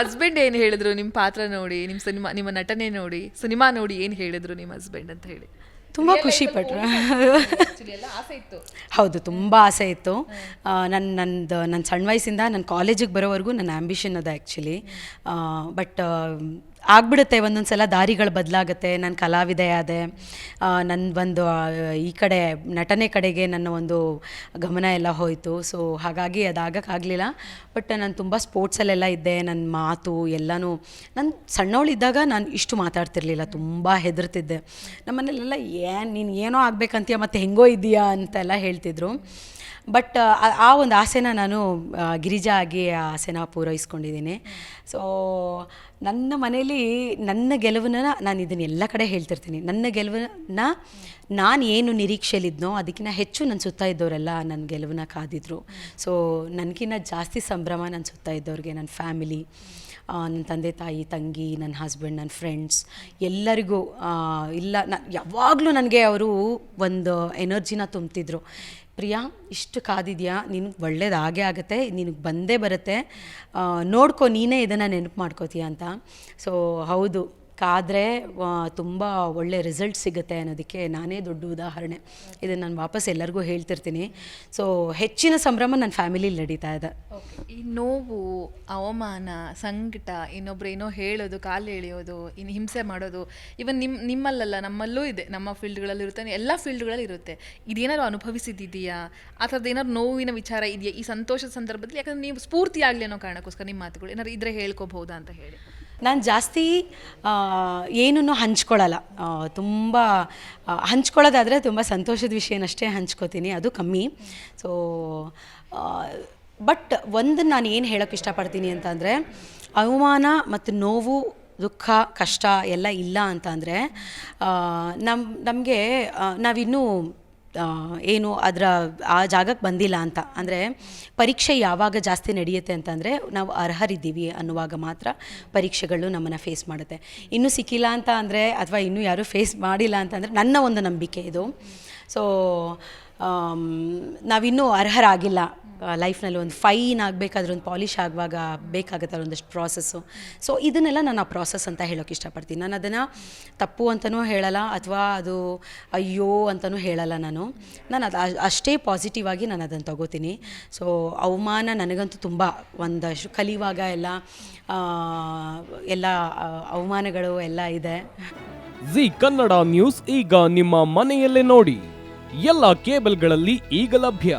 Husband ಏನು ಹೇಳಿದ್ರು ನಿಮ್ಮ ಪಾತ್ರ ನೋಡಿ ನಿಮ್ಮ ಸಿನಿಮಾ ನಿಮ್ಮ ನಟನೆ ನೋಡಿ ಸಿನಿಮಾ ನೋಡಿ ಏನು ಹೇಳಿದ್ರು ನಿಮ್ಮ ಹಸ್ಬೆಂಡ್ ಅಂತ ಹೇಳಿ. ತುಂಬ ಖುಷಿ ಪಟ್ರು. ಎಲ್ಲ ಆಸೆ ಇತ್ತು. ಹೌದು ತುಂಬ ಆಸೆ ಇತ್ತು. ನನ್ನ ನಂದು ನನ್ನ ಸಣ್ಣ ವಯಸ್ಸಿಂದ ನನ್ನ ಕಾಲೇಜಿಗೆ ಬರೋವರೆಗೂ ನನ್ನ ಆ್ಯಂಬಿಷನ್ ಅದು ಆ್ಯಕ್ಚುಲಿ ಬಟ್ ಆಗ್ಬಿಡುತ್ತೆ ಒಂದೊಂದು ಸಲ ದಾರಿಗಳು ಬದಲಾಗುತ್ತೆ. ನಾನು ಕಲಾವಿದೆ ಆದೆ. ನನ್ನ ಒಂದು ಈ ಕಡೆ, ನಟನೆ ಕಡೆಗೆ ನನ್ನ ಒಂದು ಗಮನ ಎಲ್ಲ ಹೋಯಿತು. ಸೊ, ಹಾಗಾಗಿ ಅದಾಗಕ್ಕಾಗಲಿಲ್ಲ. ಬಟ್ ನಾನು ತುಂಬ ಸ್ಪೋರ್ಟ್ಸಲ್ಲೆಲ್ಲ ಇದ್ದೆ. ನನ್ನ ಮಾತು ಎಲ್ಲನೂ, ನಾನು ಸಣ್ಣವಳಿದ್ದಾಗ ನಾನು ಇಷ್ಟು ಮಾತಾಡ್ತಿರ್ಲಿಲ್ಲ. ತುಂಬ ಹೆದರ್ತಿದ್ದೆ. ನಮ್ಮನೇಲೆಲ್ಲ, ಏನು, ನೀನು ಏನೋ ಆಗಬೇಕಂತೀಯ, ಮತ್ತು ಹೆಂಗೋ ಇದೆಯಾ ಅಂತೆಲ್ಲ ಹೇಳ್ತಿದ್ರು. ಬಟ್ ಆ ಒಂದು ಆಸೆನ ನಾನು ಗಿರಿಜಾ ಆಗಿ ಆ ಆಸೆನ ಪೂರೈಸ್ಕೊಂಡಿದ್ದೀನಿ. ಸೊ ನನ್ನ ಮನೇಲಿ ನನ್ನ ಗೆಲುವನ್ನ ನಾನು ಇದನ್ನ ಎಲ್ಲ ಕಡೆ ಹೇಳ್ತಿರ್ತೀನಿ. ನನ್ನ ಗೆಲುವನ್ನ ನಾನು ಏನು ನಿರೀಕ್ಷೆಯಲ್ಲಿದ್ನೋ ಅದಕ್ಕಿಂತ ಹೆಚ್ಚು ನನ್ನ ಸುತ್ತ ಇದ್ದವರೆಲ್ಲ ನನ್ನ ಗೆಲುವನ್ನ ಕಾದಿದ್ರು. ಸೊ ನನಗಿನ್ನ ಜಾಸ್ತಿ ಸಂಭ್ರಮ ನನ್ನ ಸುತ್ತ ಇದ್ದವ್ರಿಗೆ ನನ್ನ ಫ್ಯಾಮಿಲಿ ನನ್ನ ತಂದೆ ತಾಯಿ, ತಂಗಿ ನನ್ನ ಹಸ್ಬೆಂಡ್ ನನ್ನ ಫ್ರೆಂಡ್ಸ್ ಎಲ್ಲರಿಗೂ ಇಲ್ಲ ನ, ಯಾವಾಗಲೂ ನನಗೆ ಅವರು ಒಂದು ಎನರ್ಜಿನ ತುಂಬ್ತಿದ್ರು. ಪ್ರಿಯಾ, ಇಷ್ಟು ಕಾದಿದ್ಯಾ? ನಿನಗೆ ಒಳ್ಳೇದು ಆಗೇ ಆಗುತ್ತೆ, ನಿನಗೆ ಬಂದೇ ಬರುತ್ತೆ. ನೋಡ್ಕೋ ನೋಡ್ಕೊ, ನೀನೇ ಇದನ್ನು ನೆನಪು ಮಾಡ್ಕೋತೀಯ ಅಂತ. ಸೊ ಹೌದು. ಕಾದರೆ ತುಂಬ ಒಳ್ಳೆ ರಿಸಲ್ಟ್ ಸಿಗುತ್ತೆ ಅನ್ನೋದಕ್ಕೆ ನಾನೇ ದೊಡ್ಡ ಉದಾಹರಣೆ. ಇದನ್ನು ನಾನು ವಾಪಸ್ ಎಲ್ಲರಿಗೂ ಹೇಳ್ತಿರ್ತೀನಿ. ಸೊ ಹೆಚ್ಚಿನ ಸಂಭ್ರಮ ನನ್ನ ಫ್ಯಾಮಿಲಿಲಿ ನಡೀತಾ ಇದೆ. ಈ ನೋವು, ಅವಮಾನ, ಸಂಕಟ, ಇನ್ನೊಬ್ರು ಏನೋ ಹೇಳೋದು, ಕಾಲು ಎಳೆಯೋದು ಇನ್ನು ಹಿಂಸೆ ಮಾಡೋದು ಇವನ್ ನಿಮ್ಮ ನಿಮ್ಮಲ್ಲಲ್ಲ, ನಮ್ಮಲ್ಲೂ ಇದೆ. ನಮ್ಮ ಫೀಲ್ಡ್ಗಳಲ್ಲಿ ಇರುತ್ತೆ ಎಲ್ಲ ಫೀಲ್ಡ್ಗಳಲ್ಲಿ ಇರುತ್ತೆ. ಇದೇನಾದ್ರು ಅನುಭವಿಸಿದ್ದೀಯಾ? ಆ ಥರದ್ದು ಏನಾದ್ರು ನೋವಿನ ವಿಚಾರ ಇದೆಯಾ? ಈ ಸಂತೋಷದ ಸಂದರ್ಭದಲ್ಲಿ ಯಾಕಂದ್ರೆ ನೀವು ಸ್ಫೂರ್ತಿ ಆಗಲಿ ಅನ್ನೋ ಕಾರಣಕ್ಕೋಸ್ಕರ ನಿಮ್ಮ ಮಾತುಗಳು ಏನಾದ್ರು ಇದ್ರೆ ಹೇಳ್ಕೋಬಹುದಾ ಅಂತ ಹೇಳಿ. ನಾನು ಜಾಸ್ತಿ ಏನೂ ಹಂಚ್ಕೊಳ್ಳಲ್ಲ ತುಂಬ ಹಂಚ್ಕೊಳ್ಳೋದಾದರೆ ತುಂಬ ಸಂತೋಷದ ವಿಷಯನಷ್ಟೇ ಹಂಚ್ಕೋತೀನಿ, ಅದು ಕಮ್ಮಿ. ಸೊ ಬಟ್ ಒಂದು ನಾನು ಏನು ಹೇಳೋಕ್ಕೆ ಇಷ್ಟಪಡ್ತೀನಿ ಅಂತಂದರೆ, ಅವಮಾನ ಮತ್ತು ನೋವು, ದುಃಖ, ಕಷ್ಟ ಎಲ್ಲ ಇಲ್ಲ ಅಂತಂದರೆ ನಮ್ಮ ನಮಗೆ ನಾವಿನ್ನೂ ಏನು ಅದರ ಆ ಜಾಗಕ್ಕೆ ಬಂದಿಲ್ಲ ಅಂತ. ಅಂದರೆ ಪರೀಕ್ಷೆ ಯಾವಾಗ ಜಾಸ್ತಿ ನಡೆಯುತ್ತೆ ಅಂತಂದರೆ ನಾವು ಅರ್ಹರಿದ್ದೀವಿ ಅನ್ನುವಾಗ ಮಾತ್ರ ಪರೀಕ್ಷೆಗಳು ನಮ್ಮನ್ನು ಫೇಸ್ ಮಾಡುತ್ತೆ. ಇನ್ನೂ ಸಿಕ್ಕಿಲ್ಲ ಅಂತ ಅಂದರೆ ಅಥವಾ ಇನ್ನೂ ಯಾರೂ ಫೇಸ್ ಮಾಡಿಲ್ಲ ಅಂತಂದರೆ ನನ್ನ ಒಂದು ನಂಬಿಕೆ ಇದು. ಸೊ ನಾವಿನ್ನೂ ಅರ್ಹರಾಗಿಲ್ಲ ಲೈಫ್ನಲ್ಲಿ ಒಂದು ಫೈನ್ ಆಗಬೇಕಾದ್ರೆ ಒಂದು ಪಾಲಿಷ್ ಆಗುವಾಗ ಬೇಕಾಗುತ್ತೆ ಒಂದಷ್ಟು ಪ್ರಾಸೆಸ್ಸು. ಸೊ ಇದನ್ನೆಲ್ಲ ನಾನು ಆ ಪ್ರಾಸೆಸ್ ಅಂತ ಹೇಳೋಕೆ ಇಷ್ಟಪಡ್ತೀನಿ. ನಾನು ಅದನ್ನು ತಪ್ಪು ಅಂತಲೂ ಹೇಳಲ್ಲ ಅಥವಾ ಅದು ಅಯ್ಯೋ ಅಂತಲೂ ಹೇಳಲ್ಲ ನಾನು. ನಾನು ಅದು ಅಷ್ಟೇ ಪಾಸಿಟಿವ್ ಆಗಿ ನಾನು ಅದನ್ನು ತಗೋತೀನಿ. ಸೊ ಅವಮಾನ ನನಗಂತೂ ತುಂಬ ಒಂದಷ್ಟು ಕಲಿಯುವಾಗ ಎಲ್ಲ ಎಲ್ಲ ಅವಮಾನಗಳು ಎಲ್ಲ ಇದೆ. ಜಿ ಕನ್ನಡ ನ್ಯೂಸ್ ಈಗ ನಿಮ್ಮ ಮನೆಯಲ್ಲೇ ನೋಡಿ. ಎಲ್ಲ ಕೇಬಲ್ಗಳಲ್ಲಿ ಈಗ ಲಭ್ಯ.